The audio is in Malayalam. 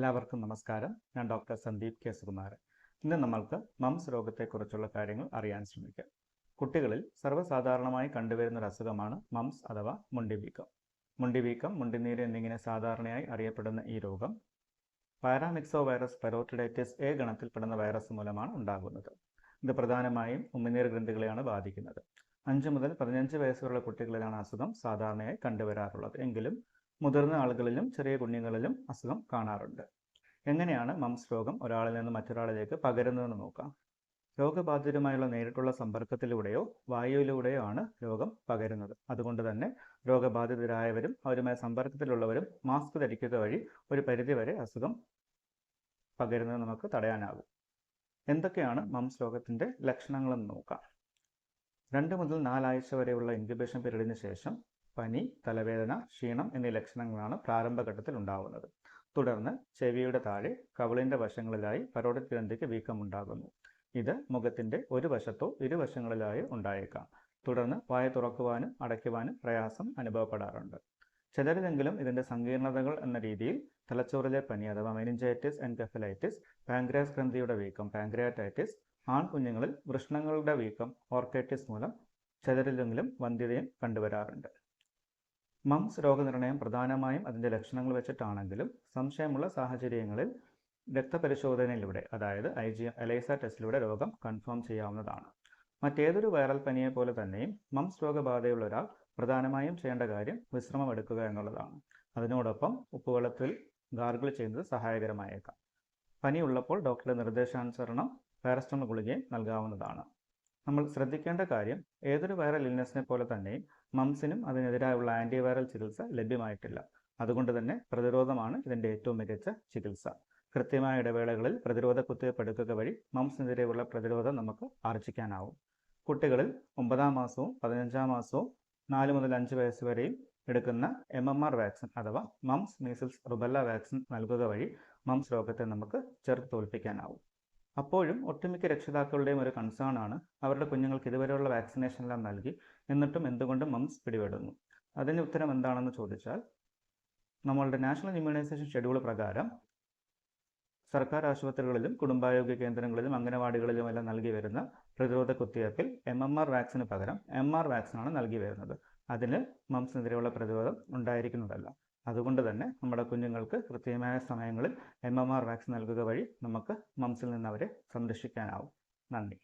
എല്ലാവർക്കും നമസ്കാരം. ഞാൻ ഡോക്ടർ സന്ദീപ് കെ. ഇന്ന് നമ്മൾക്ക് മംസ് രോഗത്തെക്കുറിച്ചുള്ള കാര്യങ്ങൾ അറിയാൻ ശ്രമിക്കാം. കുട്ടികളിൽ സർവസാധാരണമായി കണ്ടുവരുന്ന ഒരു അസുഖമാണ് മംസ് അഥവാ മുണ്ടിവീക്കം. മുണ്ടിവീക്കം മുണ്ടിനീര് എന്നിങ്ങനെ സാധാരണയായി അറിയപ്പെടുന്ന ഈ രോഗം പാരാമിക്സോ വൈറസ് പെറോട്ടിഡൈറ്റിസ് എ ഗണത്തിൽപ്പെടുന്ന വൈറസ് മൂലമാണ് ഉണ്ടാകുന്നത്. ഇത് പ്രധാനമായും ഉമിനീർ ഗ്രന്ഥികളെയാണ് ബാധിക്കുന്നത്. അഞ്ച് മുതൽ പതിനഞ്ച് വയസ്സുള്ള കുട്ടികളിലാണ് അസുഖം സാധാരണയായി കണ്ടുവരാറുള്ളത്. എങ്കിലും മുതിർന്ന ആളുകളിലും ചെറിയ കുഞ്ഞുങ്ങളിലും അസുഖം കാണാറുണ്ട്. എങ്ങനെയാണ് മംസ് രോഗം ഒരാളിൽ നിന്ന് മറ്റൊരാളിലേക്ക് പകരുന്നതെന്ന് നോക്കാം. രോഗബാധിതരുമായുള്ള നേരിട്ടുള്ള സമ്പർക്കത്തിലൂടെയോ വായുവിലൂടെയോ ആണ് രോഗം പകരുന്നത്. അതുകൊണ്ട് തന്നെ രോഗബാധിതരായവരും അവരുമായി സമ്പർക്കത്തിലുള്ളവരും മാസ്ക് ധരിക്കുക വഴി ഒരു പരിധിവരെ അസുഖം പകരുന്നത് നമുക്ക് തടയാനാകും. എന്തൊക്കെയാണ് മംസ് രോഗത്തിന്റെ ലക്ഷണങ്ങളെന്ന് നോക്കാം. രണ്ട് മുതൽ നാലാഴ്ച വരെയുള്ള ഇൻക്യുബേഷൻ പീരീഡിന് ശേഷം പനി തലവേദന ക്ഷീണം എന്നീ ലക്ഷണങ്ങളാണ് പ്രാരംഭഘട്ടത്തിൽ ഉണ്ടാവുന്നത്. തുടർന്ന് ചെവിയുടെ താഴെ കവിളിന്റെ വശങ്ങളിലായി പരോഡിക് ഗ്രന്ഥിക്ക് വീക്കമുണ്ടാകുന്നു. ഇത് മുഖത്തിന്റെ ഒരു വശത്തോ ഇരുവശങ്ങളിലായോ ഉണ്ടായേക്കാം. തുടർന്ന് വായ തുറക്കുവാനും അടയ്ക്കുവാനും പ്രയാസം അനുഭവപ്പെടാറുണ്ട്. ചിലരിലെങ്കിലും ഇതിന്റെ സങ്കീർണതകൾ എന്ന രീതിയിൽ തലച്ചോറിലെ പനി അഥവാ മെനിഞ്ചൈറ്റിസ് കെഫലൈറ്റിസ് പാങ്ക്രിയാസ് ഗ്രന്ഥിയുടെ വീക്കം പാങ്ക്രിയാറ്റൈറ്റിസ് ആൺകുഞ്ഞുങ്ങളിൽ വൃഷ്ണങ്ങളുടെ വീക്കം ഓർക്കൈറ്റിസ് മൂലം ചിലരിലെങ്കിലും വന്ധ്യതയും കണ്ടുവരാറുണ്ട്. മംസ് രോഗനിർണയം പ്രധാനമായും അതിന്റെ ലക്ഷണങ്ങൾ വെച്ചിട്ടാണെങ്കിലും സംശയമുള്ള സാഹചര്യങ്ങളിൽ രക്തപരിശോധനയിലൂടെ അതായത് ഐ ജി എലൈസ ടെസ്റ്റിലൂടെ രോഗം കൺഫേം ചെയ്യാവുന്നതാണ്. മറ്റേതൊരു വൈറൽ പനിയെ പോലെ തന്നെയും മംസ് രോഗബാധയുള്ള ഒരാൾ പ്രധാനമായും ചെയ്യേണ്ട കാര്യം വിശ്രമം എടുക്കുക എന്നുള്ളതാണ്. അതിനോടൊപ്പം ഉപ്പുവെള്ളത്തിൽ ഗാർഗിൾ ചെയ്യുന്നത് സഹായകരമായേക്കാം. പനിയുള്ളപ്പോൾ ഡോക്ടറുടെ നിർദ്ദേശാനുസരണം പാരസ്റ്റമോൾ ഗുളികയും നൽകാവുന്നതാണ്. നമ്മൾ ശ്രദ്ധിക്കേണ്ട കാര്യം ഏതൊരു വൈറൽ ഇൽനെസ്സിനെ പോലെ തന്നെയും മംസിനും അതിനെതിരായുള്ള ആന്റിവൈറൽ ചികിത്സ ലഭ്യമായിട്ടില്ല. അതുകൊണ്ട് തന്നെ പ്രതിരോധമാണ് ഇതിന്റെ ഏറ്റവും മികച്ച ചികിത്സ. കൃത്യമായ ഇടവേളകളിൽ പ്രതിരോധ കുത്തിവയ്പ് എടുക്കുക വഴി മംസിനെതിരെയുള്ള പ്രതിരോധം നമുക്ക് ആർജിക്കാനാവും കുട്ടികളിൽ ഒമ്പതാം മാസവും പതിനഞ്ചാം മാസവും നാല് മുതൽ അഞ്ച് വയസ്സ് വരെയും എടുക്കുന്ന എം എം ആർ വാക്സിൻ അഥവാ മംസ് മീസിൽസ് റുബല്ല വാക്സിൻ നൽകുക വഴി മംസ് രോഗത്തെ നമുക്ക് ചെറുത്ത് തോൽപ്പിക്കാനാവും. അപ്പോഴും ഒട്ടുമിക്ക രക്ഷിതാക്കളുടെയും ഒരു കൺസേൺ ആണ് അവരുടെ കുഞ്ഞുങ്ങൾക്ക് ഇതുവരെയുള്ള വാക്സിനേഷൻ എല്ലാം നൽകി. എന്നിട്ടും എന്തുകൊണ്ട് മംസ് പിടിപെടുന്നു. അതിന് ഉത്തരം എന്താണെന്ന് ചോദിച്ചാൽ നമ്മളുടെ നാഷണൽ ഇമ്മ്യൂണൈസേഷൻ ഷെഡ്യൂൾ പ്രകാരം സർക്കാർ ആശുപത്രികളിലും കുടുംബാരോഗ്യ കേന്ദ്രങ്ങളിലും അംഗനവാടികളിലും എല്ലാം നൽകി വരുന്ന പ്രതിരോധ കുത്തിവയ്പ്പിൽ എം എം ആർ വാക്സിന് പകരം എം ആർ വാക്സിനാണ് നൽകി വരുന്നത്. അതിന് മംസിനെതിരെയുള്ള പ്രതിരോധം ഉണ്ടായിരിക്കുന്നതല്ല. അതുകൊണ്ട് തന്നെ നമ്മുടെ കുഞ്ഞുങ്ങൾക്ക് കൃത്യമായ സമയങ്ങളിൽ എം എം ആർ വാക്സിൻ നൽകുക വഴി നമുക്ക് മംസിൽ നിന്ന് അവരെ സംരക്ഷിക്കാനാവും. നന്ദി.